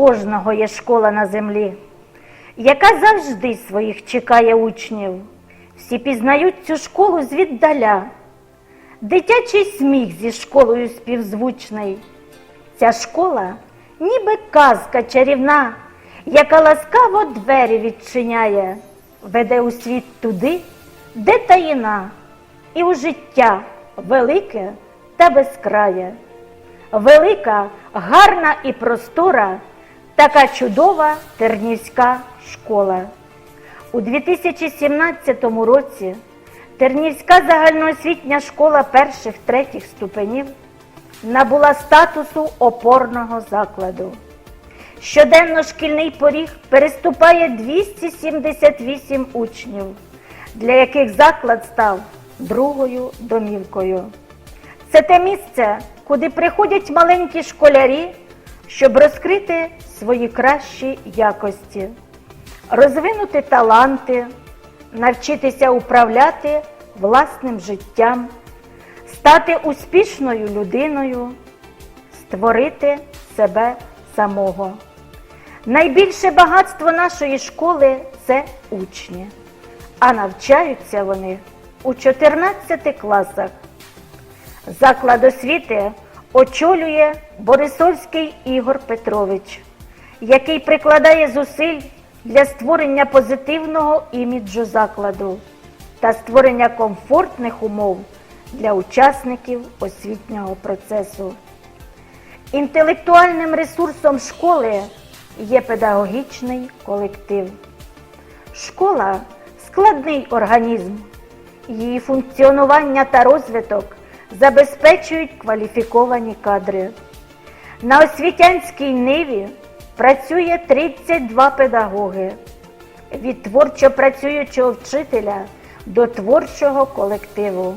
кожного є школа на землі, яка завжди своїх чекає учнів. Всі пізнають цю школу звіддаля. Дитячий сміх зі школою співзвучний. Ця школа ніби казка чарівна, яка ласкаво двері відчиняє, веде у світ туди, де таїна, і у життя велике та безкрає. Велика, гарна і простора, така чудова тернівська школа. У 2017 році Тернівська загальноосвітня школа перших третіх ступенів набула статусу опорного закладу. Щоденно шкільний поріг переступає 278 учнів, для яких заклад став другою домівкою. Це те місце, куди приходять маленькі школярі, щоб розкрити свої кращі якості, розвинути таланти, навчитися управляти власним життям, стати успішною людиною, створити себе самого. Найбільше багатство нашої школи це учні, а навчаються вони у 14 класах. Заклад освіти очолює Борисовський Ігор Петрович, який прикладає зусиль для створення позитивного іміджу закладу та створення комфортних умов для учасників освітнього процесу. Інтелектуальним ресурсом школи є педагогічний колектив. Школа складний організм. Її функціонування та розвиток забезпечують кваліфіковані кадри. На освітянській ниві працює 32 педагоги, від творчо працюючого вчителя до творчого колективу.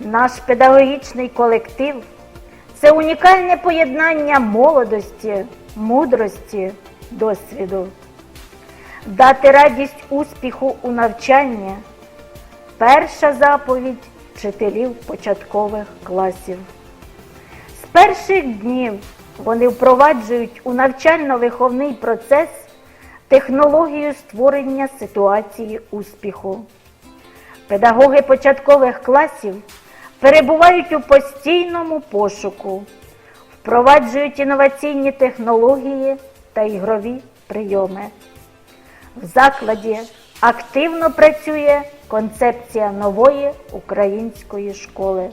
Наш педагогічний колектив це унікальне поєднання молодості, мудрості, досвіду. Дати радість успіху у навчанні перша заповідь вчителів початкових класів. З перших днів вони впроваджують у навчально-виховний процес технологію створення ситуації успіху. Педагоги початкових класів перебувають у постійному пошуку, впроваджують інноваційні технології та ігрові прийоми. В закладі активно працює концепція нової української школи.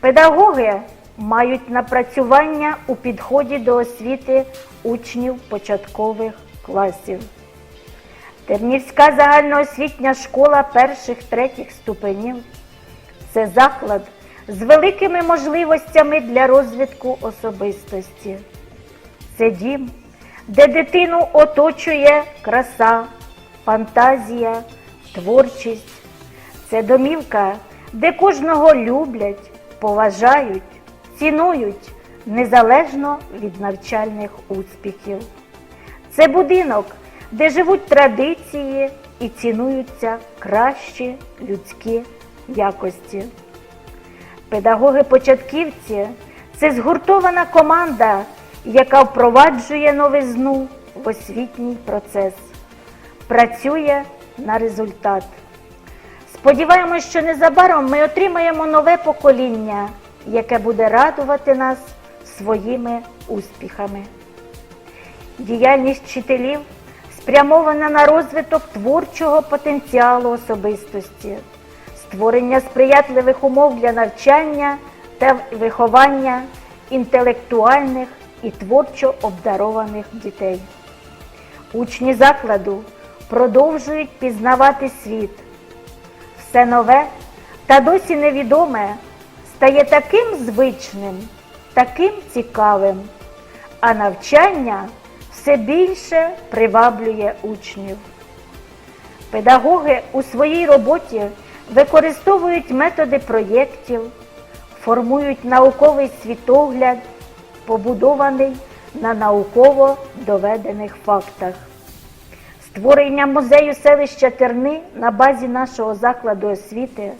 Педагоги мають напрацювання у підході до освіти учнів початкових класів. Тернівська загальноосвітня школа перших третіх ступенів це заклад з великими можливостями для розвитку особистості. Це дім, де дитину оточує краса, фантазія, творчість. Це домівка, де кожного люблять, поважають, цінують незалежно від навчальних успіхів. Це будинок, де живуть традиції і цінуються кращі людські якості. Педагоги-початківці це згуртована команда, яка впроваджує новизну в освітній процес, працює на результат. Сподіваємось, що незабаром ми отримаємо нове покоління, яке буде радувати нас своїми успіхами. Діяльність вчителів спрямована на розвиток творчого потенціалу особистості, створення сприятливих умов для навчання та виховання інтелектуальних і творчо обдарованих дітей. Учні закладу продовжують пізнавати світ. Все нове та досі невідоме стає таким звичним, таким цікавим, а навчання все більше приваблює учнів. Педагоги у своїй роботі використовують методи проєктів, формують науковий світогляд, побудований на науково доведених фактах. Створення музею селища Терни на базі нашого закладу освіти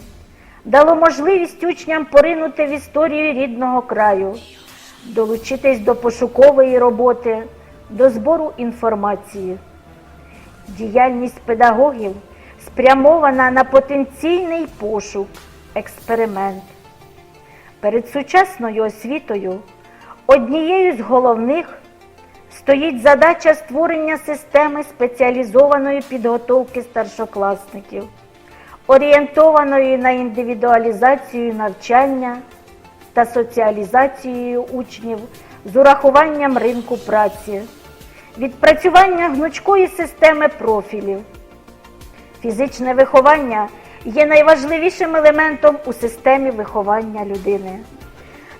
дало можливість учням поринути в історію рідного краю, долучитись до пошукової роботи, до збору інформації. Діяльність педагогів спрямована на потенційний пошук, експеримент. Перед сучасною освітою однією з головних стоїть задача створення системи спеціалізованої підготовки старшокласників, орієнтованої на індивідуалізацію навчання та соціалізацію учнів з урахуванням ринку праці, відпрацювання гнучкої системи профілів. Фізичне виховання є найважливішим елементом у системі виховання людини.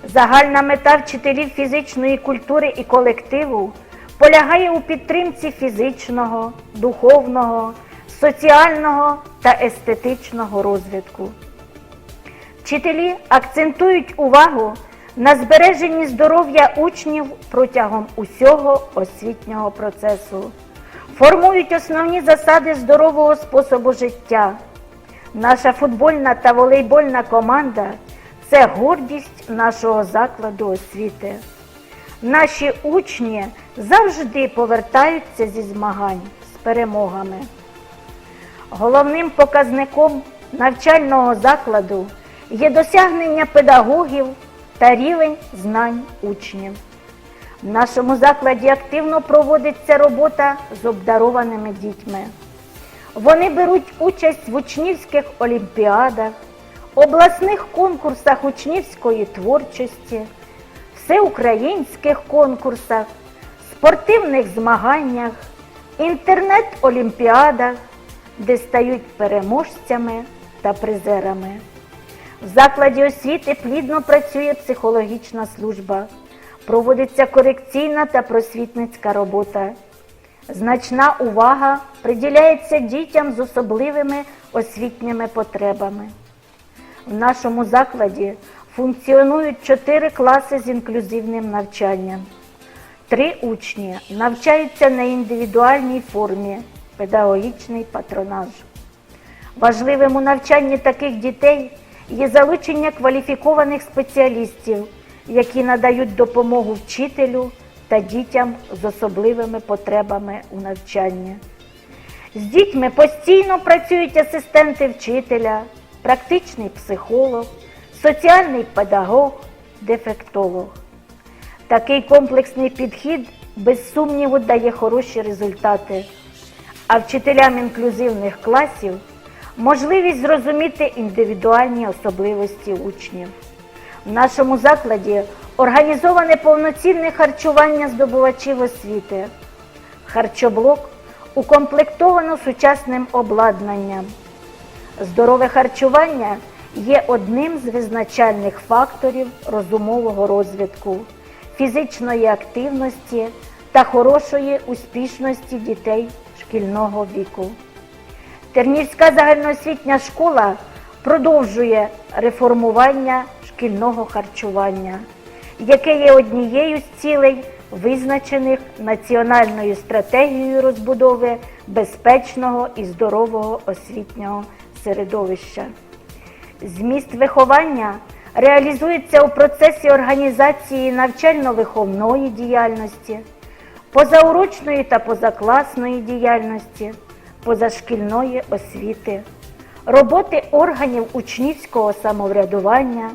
Загальна мета вчителів фізичної культури і колективу полягає у підтримці фізичного, духовного, соціального та естетичного розвитку. Вчителі акцентують увагу на збереженні здоров'я учнів протягом усього освітнього процесу, формують основні засади здорового способу життя. Наша футбольна та волейбольна команда це гордість нашого закладу освіти. Наші учні завжди повертаються зі змагань з перемогами. Головним показником навчального закладу є досягнення педагогів та рівень знань учнів. В нашому закладі активно проводиться робота з обдарованими дітьми. Вони беруть участь в учнівських олімпіадах, обласних конкурсах учнівської творчості, всеукраїнських конкурсах, спортивних змаганнях, інтернет-олімпіадах, де стають переможцями та призерами. В закладі освіти плідно працює психологічна служба, проводиться корекційна та просвітницька робота. Значна увага приділяється дітям з особливими освітніми потребами. В нашому закладі функціонують чотири класи з інклюзивним навчанням. Три учні навчаються на індивідуальній формі педагогічний патронаж. Важливим у навчанні таких дітей є залучення кваліфікованих спеціалістів, які надають допомогу вчителю та дітям з особливими потребами у навчанні. З дітьми постійно працюють асистенти вчителя, практичний психолог, соціальний педагог, дефектолог. Такий комплексний підхід без сумніву дає хороші результати, а вчителям інклюзивних класів можливість зрозуміти індивідуальні особливості учнів. В нашому закладі організоване повноцінне харчування здобувачів освіти. Харчоблок укомплектовано сучасним обладнанням. Здорове харчування є одним з визначальних факторів розумового розвитку, фізичної активності та хорошої успішності дітей шкільного віку. Тернівська загальноосвітня школа продовжує реформування шкільного харчування, яке є однією з цілей, визначених Національною стратегією розбудови безпечного і здорового освітнього середовища. Зміст виховання реалізується у процесі організації навчально-виховної діяльності, позаурочної та позакласної діяльності, позашкільної освіти, роботи органів учнівського самоврядування,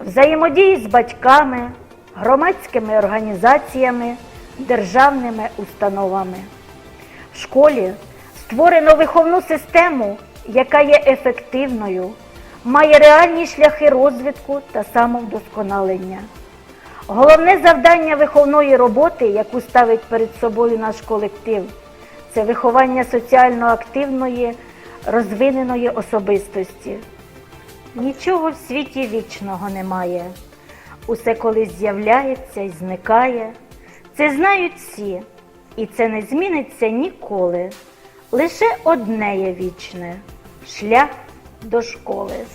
взаємодії з батьками, громадськими організаціями, державними установами. В школі створено виховну систему, яка є ефективною, має реальні шляхи розвитку та самовдосконалення. Головне завдання виховної роботи, яку ставить перед собою наш колектив, це виховання соціально активної, розвиненої особистості. Нічого в світі вічного немає. Усе колись з'являється і зникає. Це знають всі, і це не зміниться ніколи. Лише одне є вічне шлях до школи.